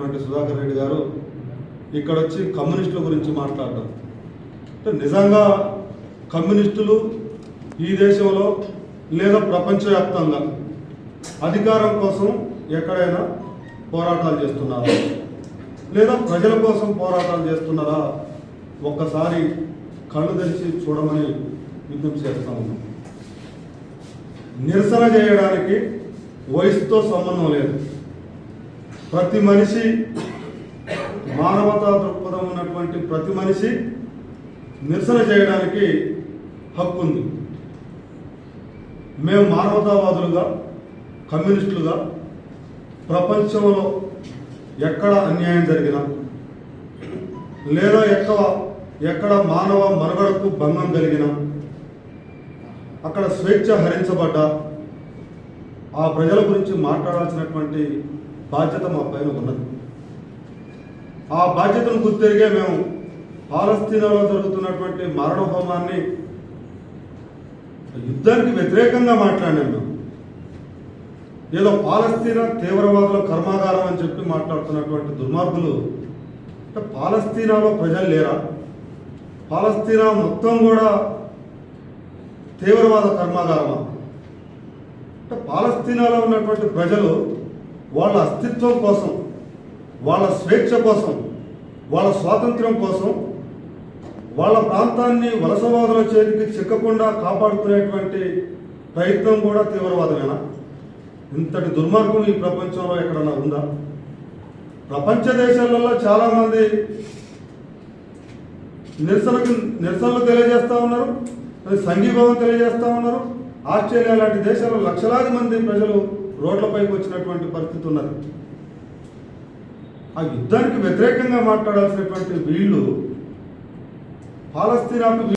సుధాకర్ రెడ్డి గారు ఇక్కడ వచ్చి కమ్యూనిస్టుల గురించి మాట్లాడడం. అంటే నిజంగా కమ్యూనిస్టులు ఈ దేశంలో లేదా ప్రపంచవ్యాప్తంగా అధికారం కోసం ఎక్కడైనా పోరాటాలు చేస్తున్నారా? లేదా ప్రజల కోసం పోరాటాలు చేస్తున్నారా? ఒక్కసారి కళ్ళు తెరిచి చూడమని విజ్ఞప్తి చేస్తా ఉన్నాం. నిరసన చేయడానికి వయసుతో సంబంధం లేదు. ప్రతి మనిషి మానవతా దృక్పథం ఉన్నటువంటి ప్రతి మనిషి నిరసన చేయడానికి హక్కు ఉంది. మేము మానవతావాదులుగా కమ్యూనిస్టులుగా ప్రపంచంలో ఎక్కడ అన్యాయం జరిగినా లేదా ఎక్కడ ఎక్కడ మానవ మనుగడకు భంగం కలిగినా అక్కడ స్వేచ్ఛ హరించబడ్డ ఆ ప్రజల గురించి మాట్లాడాల్సినటువంటి బాధ్యత మా పైన ఉన్నది. ఆ బాధ్యతను గుర్తెరిగే మేము పాలస్తీనాలో జరుగుతున్నటువంటి మరణహోమాన్ని యుద్ధానికి వ్యతిరేకంగా మాట్లాడాం మేము. ఏదో పాలస్తీనా తీవ్రవాదుల కర్మాగారం అని చెప్పి మాట్లాడుతున్నటువంటి దుర్మార్గులు అంటే పాలస్తీనాలో ప్రజలు లేరా? పాలస్తీనా మొత్తం కూడా తీవ్రవాద కర్మాగారమా? అంటే పాలస్తీనాలో ఉన్నటువంటి ప్రజలు వాళ్ళ అస్తిత్వం కోసం వాళ్ళ స్వేచ్ఛ కోసం వాళ్ళ స్వాతంత్ర్యం కోసం వాళ్ళ ప్రాంతాన్ని వలసవాదుల చేతికి చిక్కకుండా కాపాడుకునేటువంటి ప్రయత్నం కూడా తీవ్రవాదమేనా? ఇంతటి దుర్మార్గం ఈ ప్రపంచంలో ఎక్కడన్నా ఉందా? ప్రపంచ దేశాలలో చాలామంది నిరసనకు నిరసనలు తెలియజేస్తూ ఉన్నారు సంఘీభావం తెలియజేస్తూ ఉన్నారు. ఆస్ట్రేలియా లాంటి దేశాల్లో లక్షలాది మంది ప్రజలు రోడ్లపైకి వచ్చినటువంటి పరిస్థితి ఉన్నది. ఆ యుద్ధానికి వ్యతిరేకంగా మాట్లాడాల్సినటువంటి వీళ్ళు పాలస్తీనాకు